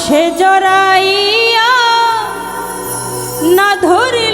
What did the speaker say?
সে জড়াইয়া না ধরিলে